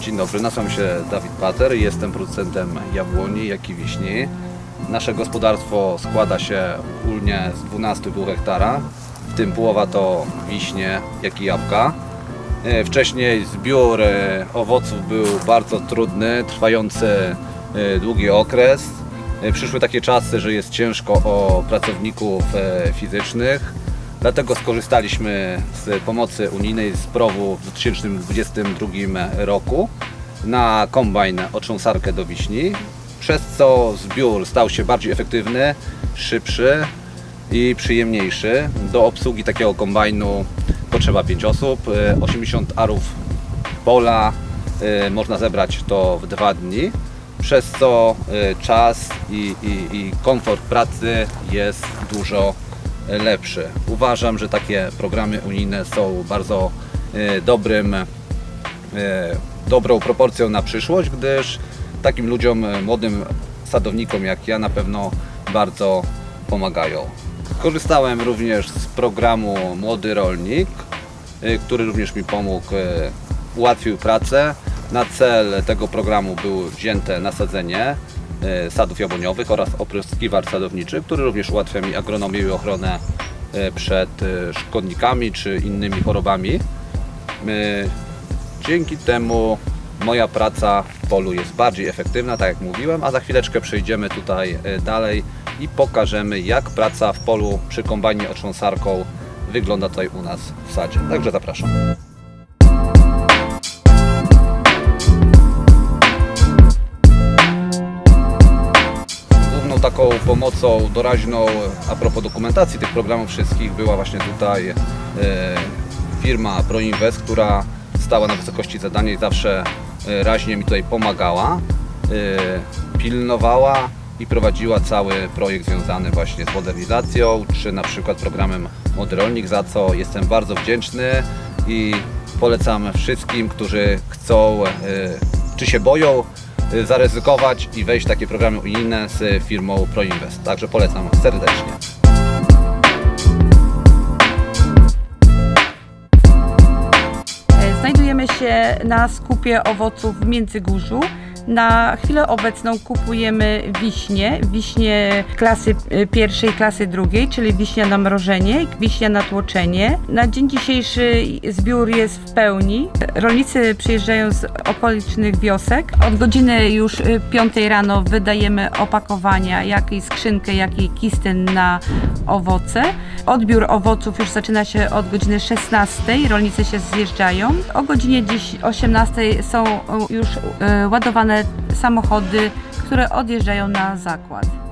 Dzień dobry, nazywam się Dawid Pater i jestem producentem jabłoni, jak i wiśni. Nasze gospodarstwo składa się ogólnie z 12,5 hektara, w tym połowa to wiśnie, jak i jabłka. E, Wcześniej zbiór e, owoców był bardzo trudny, trwający e, długi okres. Przyszły takie czasy, że jest ciężko o pracowników fizycznych. Dlatego skorzystaliśmy z pomocy unijnej z PROW-u w 2022 roku na kombajn otrząsarkę do wiśni, przez co zbiór stał się bardziej efektywny, szybszy i przyjemniejszy. Do obsługi takiego kombajnu potrzeba 5 osób, e, 80 arów pola e, można zebrać to w dwa dni, przez co e, czas i, i, i komfort pracy jest dużo lepszy. Uważam, że takie programy unijne są bardzo e, dobrym, e, dobrą proporcją na przyszłość, gdyż takim ludziom, e, młodym sadownikom jak ja na pewno bardzo pomagają. Korzystałem również z programu Młody Rolnik, który również mi pomógł, ułatwił pracę. Na cel tego programu było wzięte nasadzenie sadów jabłoniowych oraz opryskiwacz sadowniczy, który również ułatwia mi agronomię i ochronę y, przed y, szkodnikami czy innymi chorobami. Dzięki temu moja praca w polu jest bardziej efektywna, tak jak mówiłem, a za chwileczkę przejdziemy tutaj dalej i pokażemy jak praca w polu przy kombajnie otrząsarką wygląda tutaj u nas w sadzie. Także zapraszam. Taką pomocą doraźną a propos dokumentacji tych programów wszystkich była właśnie tutaj e, firma ProInvest, która stała na wysokości zadania i zawsze e, raźnie mi tutaj pomagała, e, pilnowała i prowadziła cały projekt związany właśnie z modernizacją, czy na przykład programem Młody Rolnik, za co jestem bardzo wdzięczny i polecam wszystkim, którzy chcą, czy się boją zaryzykować i wejść w takie programy unijne z firmą ProInvest. Także polecam serdecznie. E, Znajdujemy się na skupie owoców w Międzygórzu. Na chwilę obecną kupujemy wiśnie, wiśnie klasy e, pierwszej, klasy drugiej, czyli wiśnia na mrożenie, wiśnia na tłoczenie. Na dzień dzisiejszy zbiór jest w pełni. Rolnicy przyjeżdżają z okolicznych wiosek. Od godziny już 5 rano wydajemy opakowania, jak i skrzynkę, jak i kistyn na owoce. Odbiór owoców już zaczyna się od godziny 16. Rolnicy się zjeżdżają. O godzinie dziś 18 są e, już ładowane samochody, które odjeżdżają na zakład.